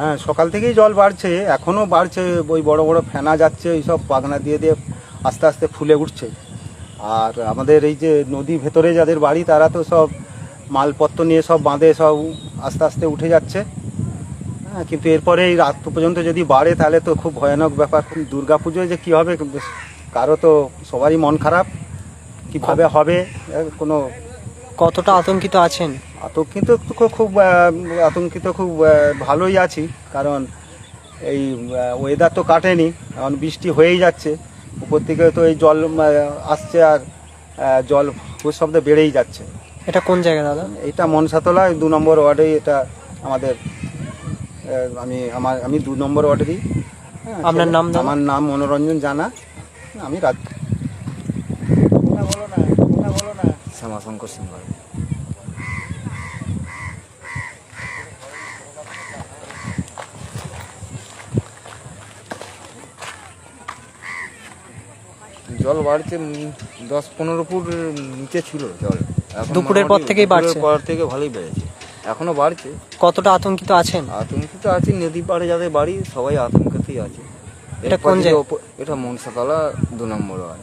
হ্যাঁ সকাল থেকেই জল বাড়ছে, এখনও বাড়ছে, ওই বড় বড় ফেনা যাচ্ছে ওই সব পাগনা দিয়ে দিয়ে আস্তে আস্তে ফুলে উঠছে। আর আমাদের এই যে নদী ভেতরে যাদের বাড়ি, তারা তো সব মালপত্র নিয়ে সব বাঁধে, সব আস্তে আস্তে উঠে যাচ্ছে। হ্যাঁ কিন্তু এরপরে এই রাত পর্যন্ত যদি বাড়ে, তাহলে তো খুব ভয়ানক ব্যাপার। দুর্গা পুজোয় যে কী হবে? কারও তো সবারই মন খারাপ। কীভাবে হবে? কোনো কতটা আতঙ্কিত আছেন? আতঙ্কিত তো খুব- আতঙ্কিত খুব ভালোই আছি। কারণ এই ওয়েদার তো কাটেনি এখন বৃষ্টি হয়েই যাচ্ছে। উপর থেকে তো এই জল আসছে আর জল শব্দে বেড়েই যাচ্ছে। এটা কোন জায়গা দাদা? এটা মনসাতলা দু নম্বর ওয়ার্ডেই এটা আমাদের আমি আমার আমি দু নম্বর ওয়ার্ডেরই। আপনার নাম আমার নাম মনোরঞ্জন জানা। আমি রাত শ্যামাশঙ্কর সিংহ জল বাড়ছে দশ পনেরো ফুট নিচে ছিল জল। দুপুরের পর থেকেই বাড়ছে? পর থেকে ভালোই বেড়েছে। এখনও বাড়ছে। কতটা আতঙ্কিত আছেন? আতঙ্কিত আছে নদী পাড়ে যাদের বাড়ি সবাই আতঙ্কতেই আছে। এটা কোন জায়গা? এটা মনসাতলা দু নম্বর ওয়ার্ড।